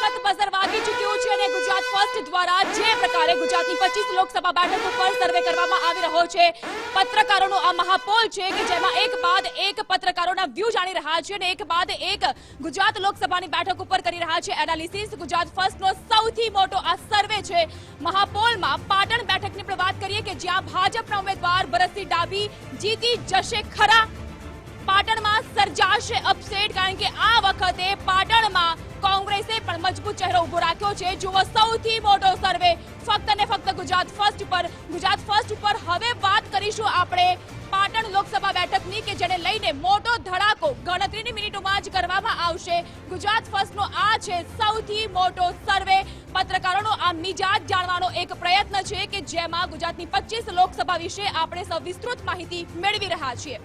વખત બઝર વાગી ચૂક્યું છે અને ગુજરાત ફર્સ્ટ દ્વારા જે પ્રકારે ગુજરાતની 25 લોકસભા બેઠક ઉપર સર્વે કરવામાં આવી રહ્યો છે, પત્રકારોનો આ મહાપોલ છે કે જેમાં એક બાદ એક પત્રકારોના વ્યૂ જાણી રહ્યા છે અને એક બાદ એક ગુજરાત લોકસભાની બેઠક ઉપર કરી રહ્યા છે એનાલિસિસ. ગુજરાત ફર્સ્ટનો સૌથી મોટો આ સર્વે છે. મહાપોલમાં પાટણ બેઠકની આપણે વાત કરીએ કે જ્યાં ભાજપના ઉમેદવાર ભરતસિંહ ડાબી જીતી જશે ખરા? પાટણમાં સર્જાશે અપસેટ કારણ કે આ વખતે પાટણમાં કોંગ્રેસે પણ મજબૂત ચહેરો ઊભો રાખ્યો છે. જુઓ સૌથી મોટો સર્વે. ફક્ત ને ફક્ત ગુજરાત ફર્સ્ટ પર ગુજરાત ફર્સ્ટ ઉપર હવે વાત કરીશું આપણે પાટણ લોકસભા બેઠકની કે જેને લઈને મોટો ધડાકો ગણતરીની મિનિટોમાં જ કરવામાં આવશે. ગુજરાત ફર્સ્ટનો આ છે સૌથી મોટો સર્વે. પત્રકારોનો આ મિજાજ જાણવાનો એક પ્રયત્ન છે કે જેમાં ગુજરાતની 25 લોકસભા વિશે આપણે સૌ વિસ્તૃત માહિતી મેળવી રહ્યા છીએ.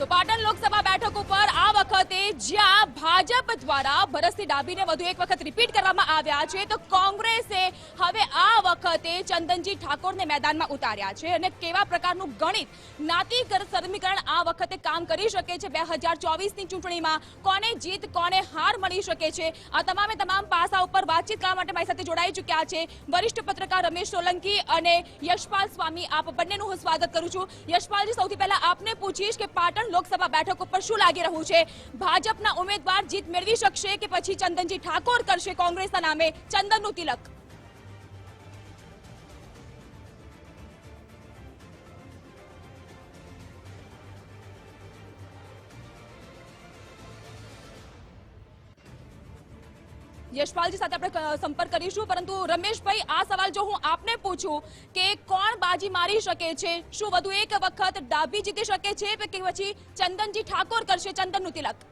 તો પાટણ લોકસભા બેઠક ઉપર આ વખતે જ્યાં ભાજપ દ્વારા ભરતસિંહ ડાભીને વધુ એક વખત રિપીટ કરવામાં આવ્યા છે, તો કોંગ્રેસે હવે આ વખતે ચંદનજી ઠાકોરને મેદાનમાં ઉતાર્યા છે અને કેવા પ્રકારનું ગણિત નાતી સમીકરણ આ વખતે કામ કરી શકે છે? બે હજાર ચોવીસની ચૂંટણીમાં કોને જીત, કોને હાર મળી શકે છે? આ તમામે તમામ પાસા ઉપર વાતચીત કરવા માટે મારી સાથે જોડાઈ ચૂક્યા છે વરિષ્ઠ પત્રકાર રમેશ સોલંકી અને યશપાલ સ્વામી. આપ બંનેનું હું સ્વાગત કરું છું. યશપાલજી, સૌથી પહેલા આપને પૂછીશ કે પાટણ લોકસભા બેઠક ઉપર શું લાગી રહ્યું છે? ભાજપના ઉમેદવાર જીત મેળવી શકશે કે પછી ચંદનજી ઠાકોર કરશે કોંગ્રેસના નામે? ચંદનનું તિલક. યશપાલજી સાથે આપણે ક- સંપર્ક કરીશું પરંતુ રમેશભાઈ આ સવાલ જો હું આપને પૂછું કે કોણ બાજી મારી શકે છે શું વધુ એક વખત ડાભી જીતી શકે છે કે પછી ચંદનજી ઠાકોર કરશે ચંદનનું તિલક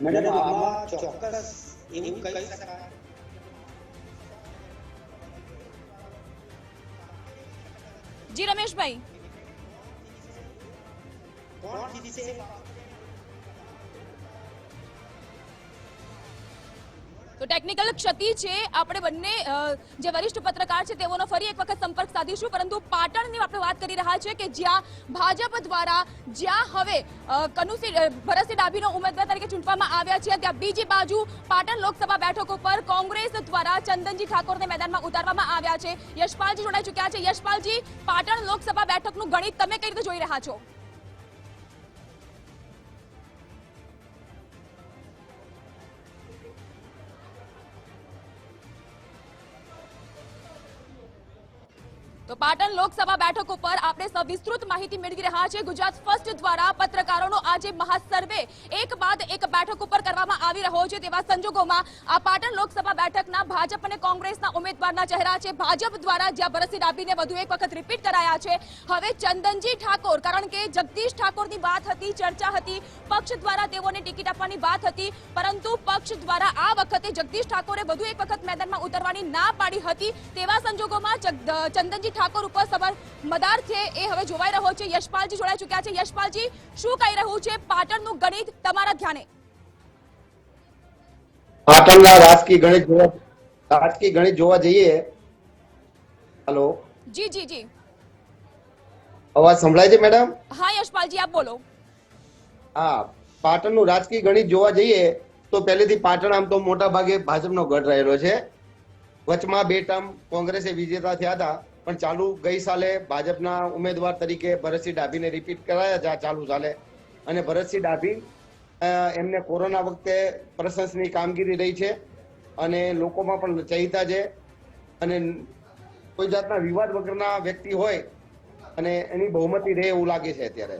મેડમ આમાં ચોક્કસ એવું કહી શકાય જી રમેશભાઈ કોણ જીતશે તો ટેકનિકલ ક્ષતિ છે. આપણે બંને જે વરિષ્ઠ પત્રકાર છે તેઓનો ફરી એક વખત સંપર્ક સાધીશું. પરંતુ પાટણની આપણે વાત કરી રહ્યા છીએ કે જ્યાં ભાજપ દ્વારા જ્યાં હવે કનુસી ભરતસિંહ ડાભીનો ઉમેદવાર તરીકે ચૂંટવામાં આવ્યા છે, ત્યાં બીજી બાજુ પાટણ લોકસભા બેઠક ઉપર કોંગ્રેસ દ્વારા ચંદનજી ઠાકોરને મેદાનમાં ઉતારવામાં આવ્યા છે. યશપાલજી જોડાઈ ચૂક્યા છે. યશપાલજી, પાટણ લોકસભા બેઠકનું ગણિત તમે કઈ રીતે જોઈ રહ્યા છો? તો પાટણ લોકસભા બેઠક ઉપર આપણે સવિસ્તૃત માહિતી મેળવી રહ્યા છે ગુજરાત ફર્સ્ટ દ્વારા પત્રકારોનો આજે મહાસર્વે એક બાદ એક બેઠક ઉપર કરવામાં આવી રહ્યો છે તેવા સંજોગોમાં આ પાટણ લોકસભા બેઠકના ભાજપ અને કોંગ્રેસના ઉમેદવારના ચહેરા છે. ભાજપ દ્વારા જ્યાં ભરતસિંહ ડાભીને વધુ એક વખત રિપીટ કરાયા છે. હવે ચંદનજી ઠાકોર, કારણ કે જગદીશ ઠાકોરની વાત હતી, ચર્ચા હતી, પક્ષ દ્વારા તેઓને ટિકિટ આપવાની વાત હતી, પરંતુ પક્ષ દ્વારા આ વખતે જગદીશ ઠાકોરે વધુ એક વખત મેદાનમાં ઉતરવાની ના પાડી હતી તેવા સંજોગોમાં જગ- ચંદનજી ઠાકોર ઉપર સવાર મદાર છે એ હવે જોવાઈ રહ્યો છે. યશપાલજી જોડાઈ ચૂક્યા છે. યશપાલજી શું કહી રહ્યું છે? પાટણનું ગણિત તમારા ધ્યાને? પાટણના રાજકીય ગણિત જોવા રાજકીય ગણિત જોવા જઈએ. હેલો. જી જી જી. અવાજ સંભળાય છે મેડમ? હા યશપાલજી આપ બોલો. હા પાટણનું રાજકીય ગણિત જોવા જઈએ તો પહેલેથી પાટણ આમ તો મોટા ભાગે ભાજપનો ગઢ રહેલો છે. વચમાં બે ટર્મ કોંગ્રેસે વિજેતા થયા હતા. પણ ચાલુ ગઈ સાલે ભાજપના ઉમેદવાર તરીકે ભરતસિંહ ડાભીને રિપીટ કરાયા હતા ચાલુ સાલે. અને ભરતસિંહ ડાભી એમને કોરોના વખતે પ્રશંસનીય કામગીરી રહી છે અને લોકોમાં પણ ચહિતા છે અને કોઈ જાતના વિવાદ વગરના વ્યક્તિ હોય અને એની બહુમતી રહે એવું લાગે છે અત્યારે.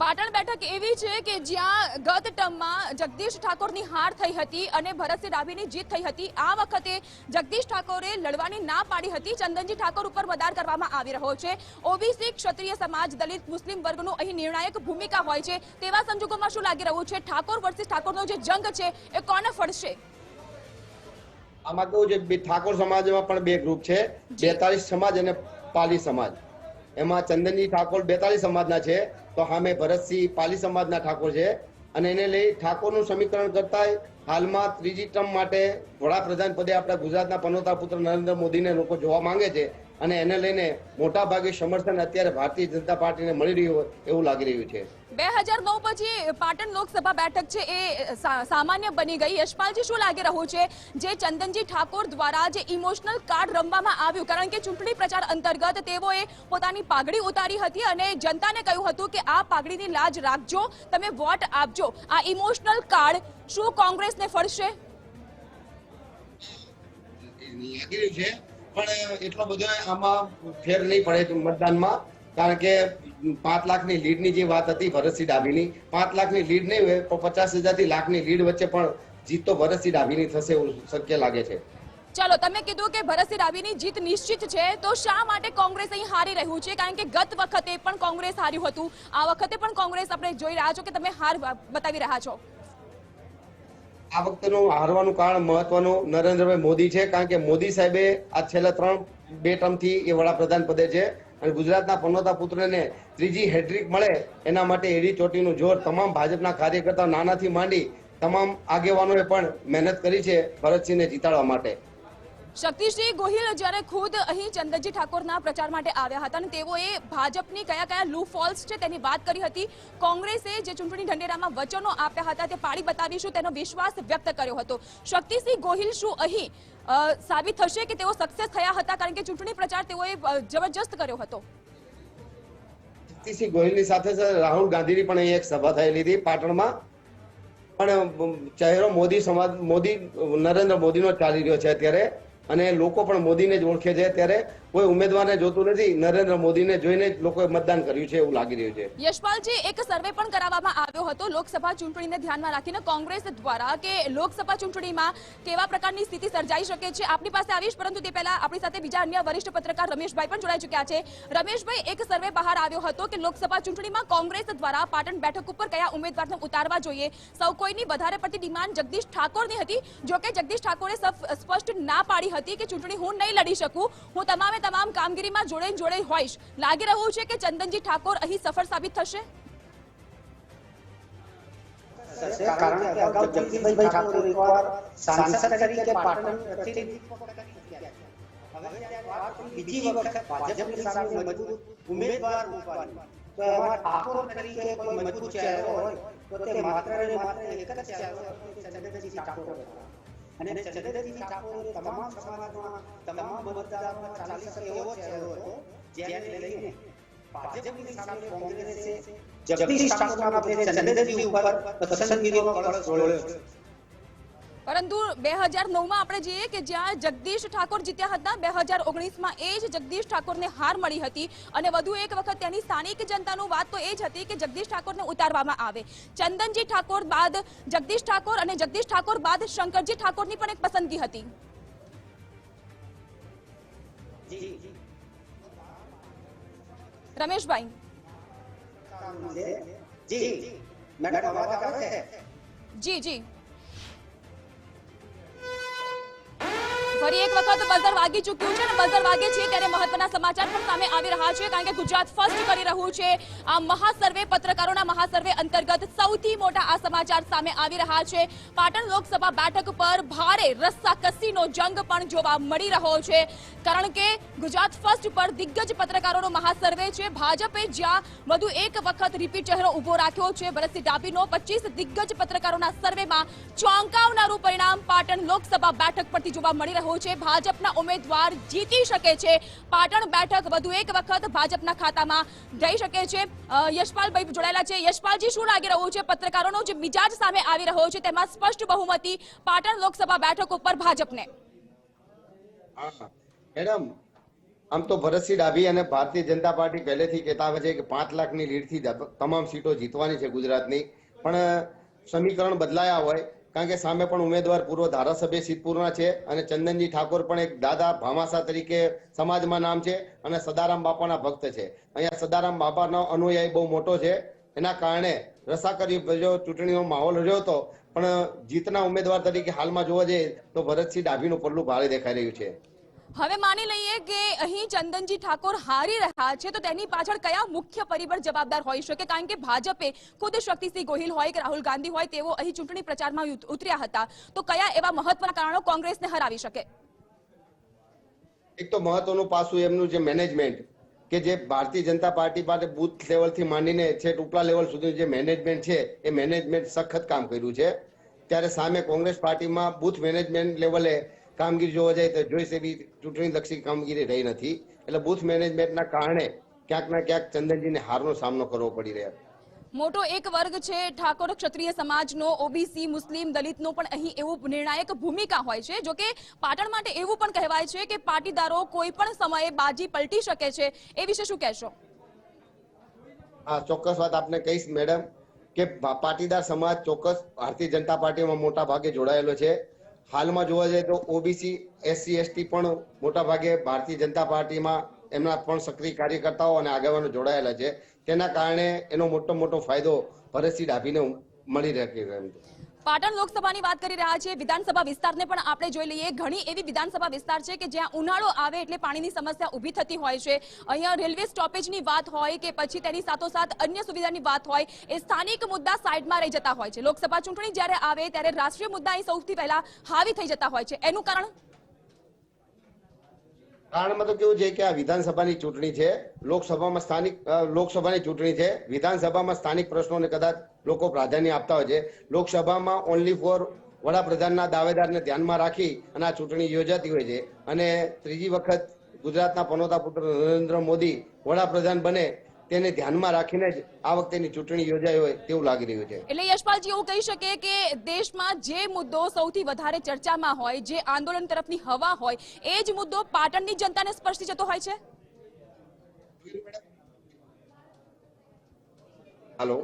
પાટણ બેઠક એવી છે કે જ્યાં ગત ટર્મમાં જગદીશ ઠાકોરની હાર થઈ હતી અને ભરતસિંહ ડાભીની જીત થઈ હતી. આ વખતે જગદીશ ઠાકોરે લડવાની ના પાડી હતી. ચંદનજી ઠાકોર ઉપર મદાર કરવામાં આવી રહ્યો છે. ઓબીસી ક્ષત્રિય સમાજ દલિત મુસ્લિમ વર્ગનું અહીં નિર્ણાયક ભૂમિકા હોય છે. તેવા સંજોગોમાં શું લાગી રહ્યું છે? ઠાકોર વર્સિસ ઠાકોરનો જે જંગ છે એ કોને ફળશે આમાં કેવું છે ઠાકોર સમાજમાં પણ બે ગ્રુપ છે. બેતાલીસ સમાજ અને પાલી સમાજ. એમાં ચંદનજી ઠાકોર બેતાલીસ સમાજના છે. તો સામે ભરતસિંહ પાલી સમાજના ઠાકોર છે. અને એને લઈ ઠાકોરનું સમીકરણ કરતા હાલમાં ત્રીજી ટર્મ માટે વડાપ્રધાન પદે આપણા ગુજરાતના પનોતા પુત્ર નરેન્દ્ર મોદીને લોકો જોવા માંગે છે. અને એને લઈને મોટા ભાગે સમર્થન અત્યારે ભારતીય જનતા પાર્ટીને મળી રહ્યું હોય એવું લાગી રહ્યું છે. બે હજાર નવ પછી પાટણ લોકસભા બેઠક છે એ સામાન્ય બની ગઈ. યશપાલજી શું લાગી રહ્યું છે? જે ચંદનજી ઠાકોર દ્વારા જે ઇમોશનલ કાર્ડ રમવામાં આવ્યું કારણ કે ચૂંટણી પ્રચાર અંતર્ગત તેઓએ પોતાની પાઘડી ઉતારી હતી અને જનતાને કહ્યું હતું કે આ પાઘડીની લાજ રાખજો તમે વોટ આપજો. આ ઇમોશનલ કાર્ડ શું કોંગ્રેસને ફળશે લાગી રહ્યું છે. પણ એટલો બધો આમાં ફેર નહીં પડે મતદાનમાં, કારણ કે પાંચ લાખની લીડની જે વાત હતી ભરતસિંહ ડાભીની, પાંચ લાખની લીડ નહીં હોય, પણ પચાસ હજારથી લાખની લીડ વચ્ચે પણ જીત તો ભરતસિંહ ડાભીની થશે એવું શક્ય લાગે છે. ચાલો, તમે કીધું કે ભરતસિંહ ડાબીની જીત નિશ્ચિત છે, તો શા માટે કોંગ્રેસ અહીં હારી રહ્યું છે? કારણ કે ગત વખતે પણ કોંગ્રેસ હાર્યું હતું. આ વખતે પણ કોંગ્રેસ આપણે જોઈ રહ્યા છો કે તમે હાર બતાવી રહ્યા છો. આ વખતેનું હારવાનું કારણ મહત્વનું નરેન્દ્રભાઈ મોદી છે, કારણ કે મોદી સાહેબે આ છેલ્લા ત્રણ, બે ટર્મથી એ વડાપ્રધાન પદે છે અને ગુજરાતના પનોતા પુત્રને ત્રીજી હેડ્રિક મળે એના માટે એડી ચોટીનું જોર તમામ ભાજપના કાર્યકર્તા નાનાથી માંડી તમામ આગેવાનોએ પણ મહેનત કરી છે ભરતસિંહને જીતાડવા માટે. શક્તિસિંહ ગોહિલ જ્યારે ખુદ અહીં ચંદનજી ઠાકોરના પ્રચાર માટે આવ્યા હતા અને તેઓએ ભાજપની કયા કયા લૂ ફોલ્સ છે તેની વાત કરી હતી, કોંગ્રેસે જે ચૂંટણી ઢંઢેરામાં વચનો આપ્યા હતા તે પાડી બતાવીશું, તેનો વિશ્વાસ વ્યક્ત કર્યો હતો. શક્તિસિંહ ગોહિલ શું અહીં સાબિત થશે કે તેઓ સક્સેસ થયા હતા? કારણ કે ચૂંટણી પ્રચાર તેઓએ જબરજસ્ત કર્યો હતો. શક્તિસિંહ ગોહિલની સાથે રાહુલ ગાંધીની પણ અહીં એક સભા થયેલી હતી પાટણમાં. પણ ચહેરો મોદી સમાજ, મોદી, નરેન્દ્ર મોદીનો ચાલી રહ્યો છે અત્યારે. અને લોકો પણ મોદીને જ ઓળખે છે. ત્યારે કોઈ ઉમેદવારને જોતું નથી. નરેન્દ્ર મોદીને જોઈને લોકોએ મતદાન કર્યું છે એવું લાગી રહ્યું છે. યશપાલજી, એક સર્વે પણ કરાવવામાં આવ્યો હતો. લોકસભા ચૂંટણીને ધ્યાનમાં રાખીને કોંગ્રેસ દ્વારા કે લોકસભા ચૂંટણીમાં કેવા પ્રકારની સ્થિતિ સર્જાઈ શકે છે? આપની પાસે આવીશ, પરંતુ તે પહેલા આપણી સાથે બીજા અન્ય વરિષ્ઠ પત્રકાર રમેશભાઈ પણ જોડાઈ ચૂક્યા છે. રમેશભાઈ, એક સર્વે બહાર આવ્યો હતો કે લોકસભા ચૂંટણીમાં કોંગ્રેસ દ્વારા પાટણ બેઠક ઉપર કયા ઉમેદવારને ઉતારવા જોઈએ? સૌ કોઈની વધારે પડતી ડિમાન્ડ જગદીશ ઠાકોરની હતી, જોકે જગદીશ ઠાકોરે સ્પષ્ટ ના પાડી હતી કે ચૂંટણી હું નહીં લડી શકું. હું તમામે તમામ કામગીરીમાં જોડે જોડે હોઈશ. લાગી રહ્યું છે કે ચંદનજી ઠાકોર અહીં સફળ સાબિત થશે? ઉમેદવાર મૂકવાની તો એમાં ઠાકોર તરીકે કોઈ મજબૂત ચહેરો હોય, તો તે માત્ર ને માત્ર એક જ ચહેરો ચંદ્રજી ઠાકોર. અને ચંદ્રજી ઠાકોર તમામ સમાજમાં તમામ મતદારોમાં ચાલી શકે એવો ચહેરો હતો જેને લઈને ભાજપની સામે કોંગ્રેસે જગદીશ ઠાકોરના ચંદ્રજી ઉપર પસંદગીનો કળશ જોડ્યો. પરંતુ બે હજાર નવમાં આપણે જોઈએ કે જ્યાં જગદીશ ઠાકોર જીત્યા હતા બે હજાર ઓગણીસમાં એ જ જગદીશ ઠાકોરને હાર મળી હતી. અને વધુ એક વખત ત્યાંની સ્થાનિક જનતાનું વાત તો એ જ હતી કે જગદીશ ઠાકોરને ઉતારવામાં આવે. ચંદનજી ઠાકોર બાદ જગદીશ ઠાકોર અને જગદીશ ઠાકોર બાદ શંકરજી ઠાકોરની પણ એક પસંદગી હતી. રમેશભાઈ. જી જી. ફરી એક વખત બઝર વાગી ચૂક્યું છે અને બઝર વાગે છે ત્યારે મહત્વના સમાચાર પણ સામે આવી રહ્યા છે કારણ કે ગુજરાત ફર્સ્ટ કરી રહ્યું છે. આ મહાસર્વે પત્રકારોના મહાસર્વે અંતર્ગત સૌથી મોટા આ સમાચાર સામે આવી રહ્યા છે. પાટણ લોકસભા બેઠક પર ભારે રસ્સાકસીનો જંગ પણ જોવા મળી રહ્યો છે. કારણ કે ગુજરાત ફર્સ્ટ પર દિગ્ગજ પત્રકારોનો મહાસર્વે છે. ભાજપે જ્યાં વધુ એક વખત રિપીટ ચહેરો ઊભો રાખ્યો છે. ભરતસિંહ ડાભીનો પચીસ દિગ્ગજ પત્રકારોના સર્વેમાં ચોંકાવનારું પરિણામ પાટણ લોકસભા બેઠક પરથી જોવા મળી રહ્યું છે, ભાજપના ઉમેદવાર જીતી શકે છે. પાટણ બેઠક વધુ એક વખત ભાજપના ખાતામાં જઈ શકે છે. યશપાલભાઈ જોડાયેલા છે. યશપાલજી, શું લાગી રહ્યું છે? પત્રકારોનો જે મિજાજ સામે આવી રહ્યો છે, તેમાં સ્પષ્ટ બહુમતી પાટણ લોકસભા બેઠક ઉપર ભાજપને. મેડમ, આમ તો ભરતસિંહ ડાભી અને ભારતીય જનતા પાર્ટી પહેલેથી કહેતા આવે છે કે પાંચ લાખની લીડથી તમામ સીટો જીતવાની છે ગુજરાતની. પણ સમીકરણ બદલાયા હોય કારણ કે સામે પણ ઉમેદવાર પૂર્વ ધારાસભ્ય સિદ્ધપુરના છે અને ચંદનજી ઠાકોર પણ એક દાદા ભામાસા તરીકે સમાજમાં નામ છે અને સદારામ બાપાના ભક્ત છે. અહીંયા સદારામ બાપાનો અનુયાયી બહુ મોટો છે. એના કારણે રસાકરી ભર્યો ચૂંટણીનો માહોલ રહ્યો હતો, પણ જીતના ઉમેદવાર તરીકે હાલમાં જોવા જઈએ તો ભરતસિંહ ડાભીનું પલ્લું ભારે દેખાઈ રહ્યું છે. હવે માની લઈએ કે અહીં ચંદનજી ઠાકોર હારી રહ્યા છે, તો તેની પાછળ કયા મુખ્ય પરિબળ જવાબદાર હોઈ શકે? કારણ કે ભાજપે ખુદ શક્તિસિંહ ગોહિલ હોય કે રાહુલ ગાંધી હોય, તેઓ અહીં ચૂંટણી પ્રચારમાં ઉતર્યા હતા. તો કયા એવા મહત્વના કારણો કોંગ્રેસને હરાવી શકે? એક તો મહત્વનું પાસું એમનું જે મેનેજમેન્ટ, કે જે ભારતીય જનતા પાર્ટી પાસે બુથ લેવલથી માંડીને છેક ઉપલા લેવલ સુધી જે મેનેજમેન્ટ છે, એ મેનેજમેન્ટ સખત કામ કર્યું છે. ત્યારે સામે કોંગ્રેસ પાર્ટીમાં બુથ મેનેજમેન્ટ લેવલે કામગીરી જોવા જાય તો જોઈ એવી ચૂંટણી લક્ષી કામગીરી રહી નથી. એટલે બુથ મેનેજમેન્ટના કારણે ક્યાંક ના ક્યાંક ચંદનજીને હારનો સામનો કરવો પડી રહ્યો મોટો એક વર્ગ છે ઠાકોર ક્ષત્રિય સમાજનો ઓબીસી મુસ્લિમ દલિતનો પણ અહીં એવું નિર્ણાયક ભૂમિકા હોય છે. જો કે પાટણ માટે એવું પણ કહેવાય છે કે પાટીદારો કોઈ પણ સમયે બાજી પલટી શકે છે. એ વિશે શું કહેશો? હા ચોક્કસ વાત આપને કહીશ મેડમ કે પાટીદાર સમાજ ચોક્કસ ભારતીય જનતા પાર્ટીમાં મોટા ભાગે જોડાયેલો છે. હાલમાં જોવા જાય તો ઓબીસી એસસી એસટી પણ મોટા ભાગે ભારતીય જનતા પાર્ટીમાં એમના પણ સક્રિય કાર્યકર્તાઓ અને આગેવાનો જોડાયેલા છે તેના કારણે એનો મોટો મોટો ફાયદો ભરતસિંહ ડાભીને મળી રહ્યો એમ. પાટણ લોકસભાની વાત કરી રહ્યા છીએ. વિધાનસભા વિસ્તારને પણ આપણે જોઈ લઈએ. ઘણી એવી વિધાનસભા વિસ્તાર છે કે જ્યાં ઉનાળો આવે એટલે પાણીની સમસ્યા ઊભી થતી હોય છે. અહીંયા રેલવે સ્ટોપેજની વાત હોય કે પછી તેની સાથોસાથ અન્ય સુવિધાની વાત હોય, એ સ્થાનિક મુદ્દા સાઈડમાં રહી જતા હોય છે. લોકસભા ચૂંટણી જ્યારે આવે ત્યારે રાષ્ટ્રીય મુદ્દા અહીં સૌથી પહેલા હાવી થઈ જતા હોય છે. એનું કારણ? કારણમાં તો કેવું છે કે આ વિધાનસભાની ચૂંટણી છે, લોકસભામાં સ્થાનિક લોકસભાની ચૂંટણી છે, વિધાનસભામાં સ્થાનિક પ્રશ્નોને કદાચ લોકો પ્રાધાન્ય આપતા હોય છે. લોકસભામાં ઓનલી ફોર વડાપ્રધાનના દાવેદારને ધ્યાનમાં રાખી અને આ ચૂંટણી યોજાતી હોય છે. અને ત્રીજી વખત ગુજરાતના પનોતા પુત્ર નરેન્દ્ર મોદી વડાપ્રધાન બને તેને ધ્યાનમાં રાખીને જ આ વખતેની ચૂંટણી યોજાઈ હોય તેવું લાગી રહ્યું છે. એટલે યશપાલજી એવું કહી શકે કે દેશમાં જે મુદ્દો સૌથી વધારે ચર્ચામાં હોય જે આંદોલન તરફની હવા હોય એ જ મુદ્દો પાટણની જનતાને સ્પર્શી જતો હોય છે? હેલો.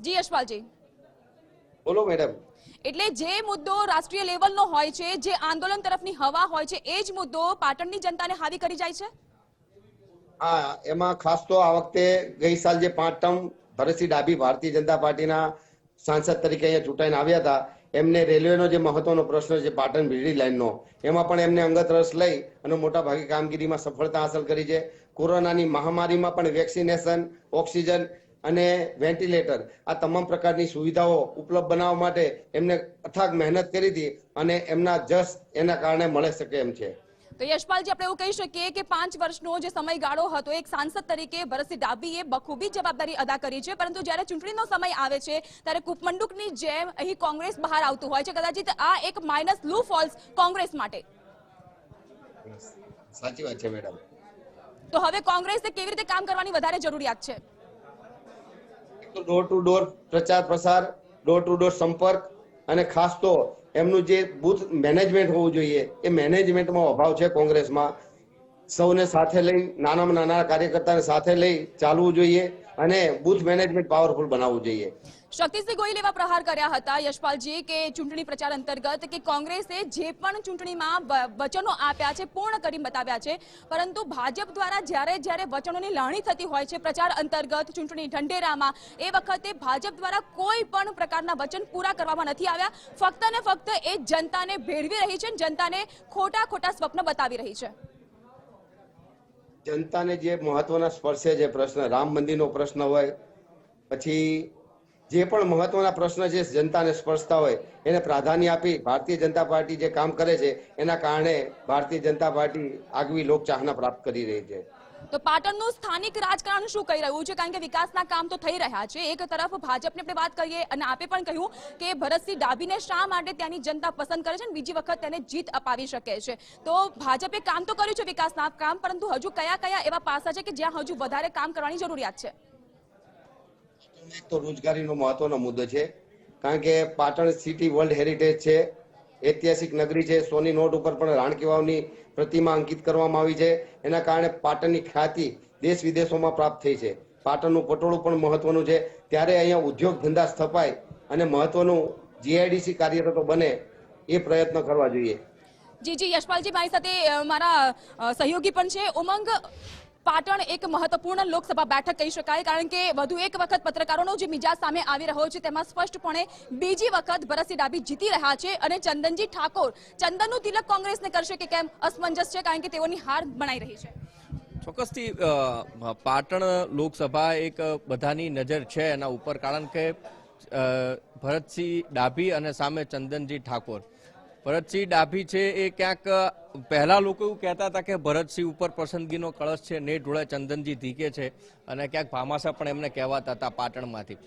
જી યશપાલજી. બોલો મેડમ. એટલે જે મુદ્દો રાષ્ટ્રીય લેવલનો હોય છે જે આંદોલન તરફની હવા હોય છે એ જ મુદ્દો પાટણની જનતાને હાવી કરી જાય છે? હા એમાં ખાસ તો આ વખતે ગઈ સાલ જે પાંચ ટર્મ ભરતસિંહ ડાભી ભારતીય જનતા પાર્ટીના સાંસદ તરીકે અહીંયા ચૂંટાઈને આવ્યા હતા, એમને રેલવેનો જે મહત્વનો પ્રશ્ન છે, પાટણ ભીડી લાઇનનો, એમાં પણ એમને અંગત રસ લઈ અને મોટા ભાગે કામગીરીમાં સફળતા હાંસલ કરી છે. કોરોનાની મહામારીમાં પણ વેક્સિનેશન, ઓક્સિજન અને વેન્ટિલેટર આ તમામ પ્રકારની સુવિધાઓ ઉપલબ્ધ બનાવવા માટે એમને અથાગ મહેનત કરી હતી અને એમના જસ એના કારણે મળી શકે એમ છે. તો યશપાલજી આપણે એવું કહી શકીએ કે પાંચ વર્ષનો જે સમયગાળો હતો એક સાંસદ તરીકે ભરતસિંહ ડાભીએ બખૂબી જવાબદારી અદા કરી છે. પરંતુ જ્યારે ચૂંટણીનો સમય આવે છે ત્યારે કૂપમંડુકની જેમ અહીં કોંગ્રેસ બહાર આવતું હોય છે. કદાચિત આ એક માઇનસ લૂ ફોલ્સ કોંગ્રેસ માટે. સાચી વાત છે મેડમ. તો હવે કોંગ્રેસે કેવી રીતે કામ કરવાની વધારે જરૂરિયાત છે? ડોર ટુ ડોર પ્રચાર પ્રસાર ડોર ટુ ડોર સંપર્ક અને ખાસ તો એમનું જે બુથ મેનેજમેન્ટ હોવું જોઈએ, એ મેનેજમેન્ટમાં અભાવ છે કોંગ્રેસમાં. સૌને સાથે લઈ, નાનામાં નાના કાર્યકર્તાને સાથે લઈ ચાલવું જોઈએ. અને બુથ મેનેજમેન્ટ પાવરફુલ બનાવવું જોઈએ. શક્તિસિંહ ગોહિલ એવા પ્રહાર કર્યા હતા યશપાલજી કે ચૂંટણી પ્રચાર અંતર્ગત કે કોંગ્રેસે જે પણ ચૂંટણીમાં વચનો આપ્યા છે, પૂર્ણ કરી બતાવ્યા છે. પરંતુ ભાજપ દ્વારા જ્યારે જ્યારે વચનોની લાણી થતી હોય છે પ્રચાર અંતર્ગત ચૂંટણી ઢંઢેરામાં, એ વખતે ભાજપ દ્વારા કોઈ પણ પ્રકારના વચન પૂરા કરવામાં નથી આવ્યા. ફક્ત ને ફક્ત એ જનતાને ભેળવી રહી છે જનતાને ખોટા ખોટા સ્વપ્ન બતાવી રહી છે. જનતાને જે મહત્વના સ્પર્શે છે પ્રશ્ન, રામ મંદિરનો પ્રશ્ન હોય, પછી જે પણ મહત્વના પ્રશ્ન જે જનતાને સ્પર્શતા હોય, એને પ્રાધાન્ય આપી ભારતીય જનતા પાર્ટી જે કામ કરે છે, એના કારણે ભારતીય જનતા પાર્ટી આગવી લોકચાહના પ્રાપ્ત કરી રહી છે. તો પાટણનું સ્થાનિક રાજકારણ શું કહી રહ્યું છે? કારણ કે વિકાસના કામ તો થઈ રહ્યા છે. એક તરફ ભાજપની આપણે વાત કરીએ અને આપે પણ કહ્યું કે ભરતસિંહ ડાભીને શા માટે ત્યાંની જનતા પસંદ કરે છે અને બીજી વખત તેને જીત અપાવી શકે છે? તો ભાજપે કામ તો કર્યું છે વિકાસના કામ, પરંતુ હજુ કયા કયા એવા પાસા છે કે જ્યાં હજુ વધારે કામ કરવાની જરૂરિયાત છે? તો રોજગારીનો મહત્વનો મુદ્દો છે. કારણ કે પાટણ સિટી વર્લ્ડ હેરિટેજ છે. ઐતિહાસિક નગરી છે. સોની નોટ ઉપર પણ રાણકી વાવની પ્રતિમા અંકિત કરવામાં આવી છે. એના કારણે પાટણની ખ્યાતિ દેશ વિદેશોમાં પ્રાપ્ત થઈ છે. પાટણનું પટોળું પણ મહત્વનું છે. ત્યારે અહીંયા ઉદ્યોગ ધંધા સ્થપાય અને મહત્વનું જીઆઈડીસી કાર્યરતો બને એ પ્રયત્ન કરવા જોઈએ. જી જી, યશપાલજી, મારી સાથે મારા સહયોગી પણ છે. ઉમંગ પાટણ એક મહત્વપૂર્ણ લોકસભા બેઠક કહી શકાય, કારણ કે વધુ એક વખત પત્રકારોનો જે મિજાજ સામે આવી રહ્યો છે, તેમાં સ્પષ્ટપણે બીજી વખત ભરતસિંહ ડાભી જીતી રહ્યા છે અને ચંદનજી ઠાકોર ચંદનનું તિલક કોંગ્રેસને કરશે કે કેમ? અસમંજસ છે, કારણ કે તેઓની હાર મનાઈ રહી છે. ચોક્કસથી પાટણ લોકસભા એક બધાની નજર છે એના ઉપર, કારણ કે ભરતસિંહ ડાભી અને સામે ચંદનજી ઠાકોર. ભરતસિંહ ડાભી છે એ ક્યાંક પહેલા લોકો એવું કહેતા હતા કે ભરતસિંહ ઉપર પસંદગીનો કળશ છે, ને ઢોળે ચંદનજી ધીકે છે અને ક્યાંક ભામાસા પણ એમને કહેવાતા હતા પાટણમાંથી.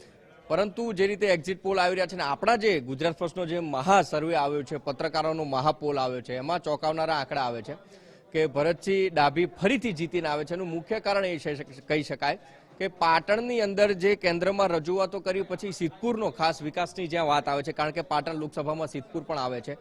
પરંતુ જે રીતે એક્ઝિટ પોલ આવી રહ્યા છે ને આપણા જે ગુજરાત ફર્સ્ટનો જે મહા સર્વે આવ્યો છે, પત્રકારોનો મહાપોલ આવ્યો છે, એમાં ચોંકાવનારા આંકડા આવે છે કે ભરતસિંહ ડાભી ફરીથી જીતીને આવે છે એનું મુખ્ય કારણ એ કહી શકાય કે પાટણની અંદર જે કેન્દ્રમાં રજૂઆતો કરી પછી સિદ્ધપુરનો ખાસ વિકાસની જ્યાં વાત આવે છે, કારણ કે પાટણ લોકસભામાં સિદ્ધપુર પણ આવે છે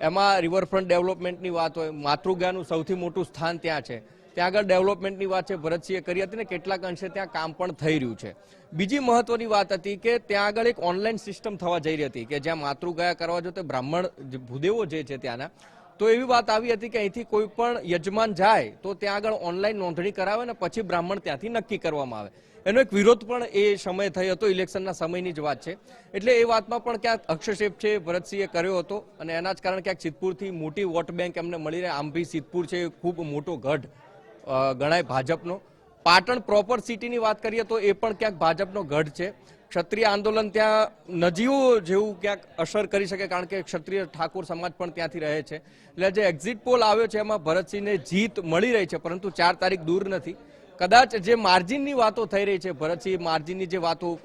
એમાં રિવરફ્રન્ટ ડેવલપમેન્ટની વાત હોય, માતૃગાનું સૌથી મોટું સ્થાન ત્યાં છે. ત્યાં આગળ ડેવલપમેન્ટની વાત છે, ભરતસિંહે કરી હતી ને, કેટલાક અંશે ત્યાં કામ પણ થઈ રહ્યું છે. બીજી મહત્વની વાત હતી કે ત્યાં આગળ એક ઓનલાઈન સિસ્ટમ થવા જઈ રહી હતી, કે જ્યાં માતૃગયા કરવા જો તે બ્રાહ્મણ ભૂદેવો જે છે ત્યાંના, તો એવી વાત આવી હતી કે અહીંથી કોઈ પણ યજમાન જાય, તો ત્યાં આગળ ઓનલાઈન નોંધણી કરાવે ને પછી બ્રાહ્મણ ત્યાંથી નક્કી કરવામાં આવે. એનો એક વિરોધ પણ એ સમયે થયો હતો, ઇલેક્શનના સમયની જ વાત છે. એટલે એ વાતમાં પણ ક્યાંક હક્ષેપ છે, ભરતસિંહે કર્યો હતો અને એના જ કારણે ક્યાંક સિદ્ધપુરથી મોટી વોટ બેંક એમને મળી રહે બી સિદ્ધપુર છે, ખૂબ મોટો ગઢ ગણાય ભાજપનો. પાટણ પ્રોપર સિટીની વાત કરીએ તો એ પણ ક્યાંક ભાજપનો ગઢ છે. ક્ષત્રિય આંદોલન ત્યાં નજીવો જેવું ક્યાંક અસર કરી શકે, કારણ કે ક્ષત્રિય ઠાકોર સમાજ પણ ત્યાંથી રહે છે. એટલે જે એક્ઝિટ પોલ આવ્યો છે, એમાં ભરતસિંહને જીત મળી રહી છે, પરંતુ ચાર તારીખ દૂર નથી. કદાચ જે માર્જિનની વાતો થઈ રહી છે, ભરતસિંહ માર્જિનની જે વાતો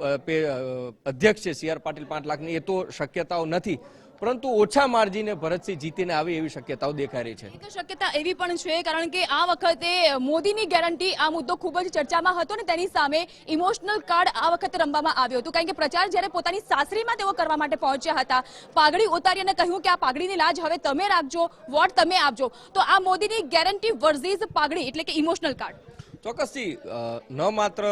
અધ્યક્ષ છે, સી આર પાટીલ પાંચ લાખની, એ તો શક્યતાઓ નથી. પરંતુ ઓછા માર્જિને ભરતસિંહ જીતીને આવે એવી શક્યતાઓ દેખાઈ રહી છે. એક શક્યતા એવી પણ છે, કારણ કે આ વખતે મોદીની ગેરંટી આ મુદ્દો ખૂબ જ ચર્ચામાં હતો ને તેની સામે ઇમોશનલ કાર્ડ આ વખતે રમવામાં આવ્યો હતો. કારણ કે પ્રચાર જ્યારે પોતાની સાસરીમાં તેઓ કરવા માટે પહોંચ્યા હતા, પાઘડી ઉતારી અને કહ્યું કે આ પાઘડીની લાજ હવે તમે રાખજો, વોટ તમે આપજો. તો આ મોદીની ગેરંટી વર્ઝિસ પાઘડી, એટલે કે ઇમોશનલ કાર્ડ. ચોક્કસથી ન માત્ર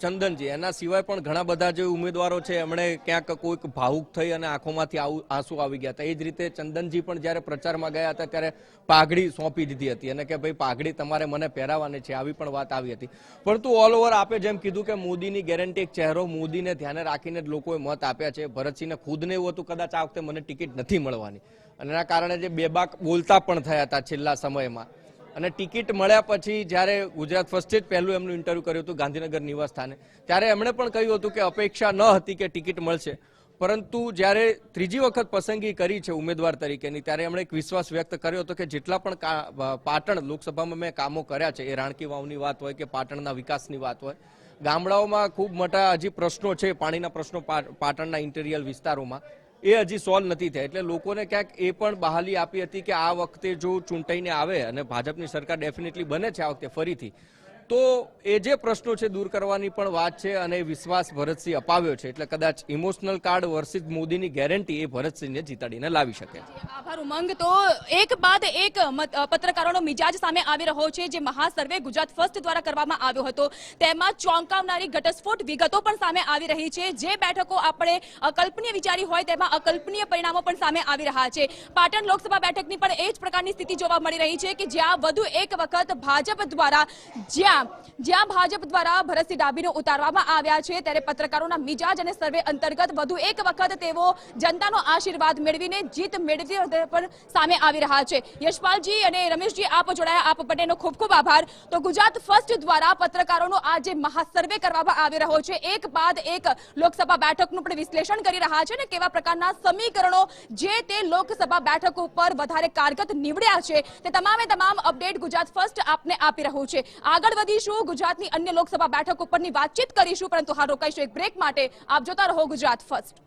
ચંદનજી, એના સિવાય પણ ઘણા બધા જે ઉમેદવારો છે, એમણે ક્યાંક કોઈક ભાવુક થઈ અને આંખોમાંથી આંસુ આવી ગયા હતા. એ જ રીતે ચંદનજી પણ જ્યારે પ્રચારમાં ગયા હતા, ત્યારે પાઘડી સોંપી દીધી હતી. અને કે, ભાઈ, પાઘડી તમારે મને પહેરાવાની છે. આવી પણ વાત આવી હતી. પરંતુ ઓલ ઓવર આપે જેમ કીધું કે, મોદીની ગેરંટી એક ચહેરો મોદીને ધ્યાને રાખીને જ લોકોએ મત આપ્યા છે. ભરતસિંહને ખુદને એવું હતું, કદાચ આ વખતે મને ટિકિટ નથી મળવાની. અને એના કારણે જે બેબાક બોલતા પણ થયા હતા છેલ્લા સમયમાં. અને ટિકિટ મળ્યા પછી જ્યારે ગુજરાત ફર્સ્ટે જ પહેલું એમનું ઇન્ટરવ્યુ કર્યું હતું ગાંધીનગર નિવાસ સ્થાને, ત્યારે એમણે પણ કહ્યું હતું કે અપેક્ષા ન હતી કે ટિકિટ મળશે. પરંતુ જ્યારે ત્રીજી વખત પસંદગી કરી છે ઉમેદવાર તરીકેની, ત્યારે એમણે એક વિશ્વાસ વ્યક્ત કર્યો હતો કે જેટલા પણ પાટણ લોકસભામાં મેં કામો કર્યા છે, એ રાણકી વાવની વાત હોય કે પાટણના વિકાસની વાત હોય, ગામડાઓમાં ખૂબ મોટા હજી પ્રશ્નો છે પાણીના પ્રશ્નો પાટણના ઇન્ટિરિયર વિસ્તારોમાં. એ હજી સોલ્વ નથી થયા. એટલે લોકોને ક્યાંક એ પણ બહાલી આપી હતી કે આ વખતે જો ચૂંટાઈને આવે અને ભાજપની સરકાર ડેફિનેટલી બને છે આ વખતે ફરીથી. તો એ જે પ્રશ્નો છે દૂર કરવાની પણ વાત છે અને વિશ્વાસ ભરતસિંહ અપાવ્યો છે. એટલે કદાચ ઇમોશનલ કાર્ડ વર્ષિત મોદીની ગેરંટી એ ભરતસિંહને જીતાડીને લાવી શકે. આભાર ઉમંગ. તો એક બાદ એક પત્રકારોનો મિજાજ સામે આવી રહ્યો છે, જે મહાસર્વે ગુજરાત ફર્સ્ટ દ્વારા કરવામાં આવ્યો હતો. તેમાં ચોંકાવનારી ઘટસ્ફોટ વિગતો પણ સામે આવી રહી છે. જે બેઠકો આપણે અકલ્પનીય વિચારી હોય તેમાં અકલ્પનીય પરિણામો પણ સામે આવી રહ્યા છે. પાટણ લોકસભા બેઠકની પણ એ જ પ્રકારની સ્થિતિ જોવા મળી રહી છે કે જ્યાં વધુ એક વખત ભાજપ દ્વારા જ્યાં જ્યાં ભાજપ દ્વારા ભરતસિંહ ડાભીને ઉતારવામાં આવ્યા છે, ત્યારે પત્રકારોના મિજાજ અને સર્વે અંતર્ગત વધુ એક વખત તેઓ જનતાનો આશીર્વાદ મેળવીને જીત મેળવી પણ સામે આવી રહ્યા છે. યશપાલજી અને રમેશજી, આપ જોડાયા. આપ બંનેનો ખૂબ ખૂબ આભાર. તો ગુજરાત ફર્સ્ટ દ્વારા પત્રકારોનો આ જે મહાસર્વે કરવામાં આવી રહ્યો છે. એક બાદ એક લોકસભા બેઠકનું પણ વિશ્લેષણ કરી રહ્યા છે ને કેવા પ્રકારના સમીકરણો જે તે લોકસભા બેઠક ઉપર વધારે કારગત નીવડ્યા છે તે તમામે તમામ અપડેટ ગુજરાત ફર્સ્ટ આપને આપી રહ્યું છે. આગળ વધીશું ગુજરાતની અન્ય લોકસભા બેઠક ઉપરની વાતચીત કરીશું, પરંતુ હાલ રોકાઈશું એક બ્રેક માટે. આપ જોતા રહો ગુજરાત ફર્સ્ટ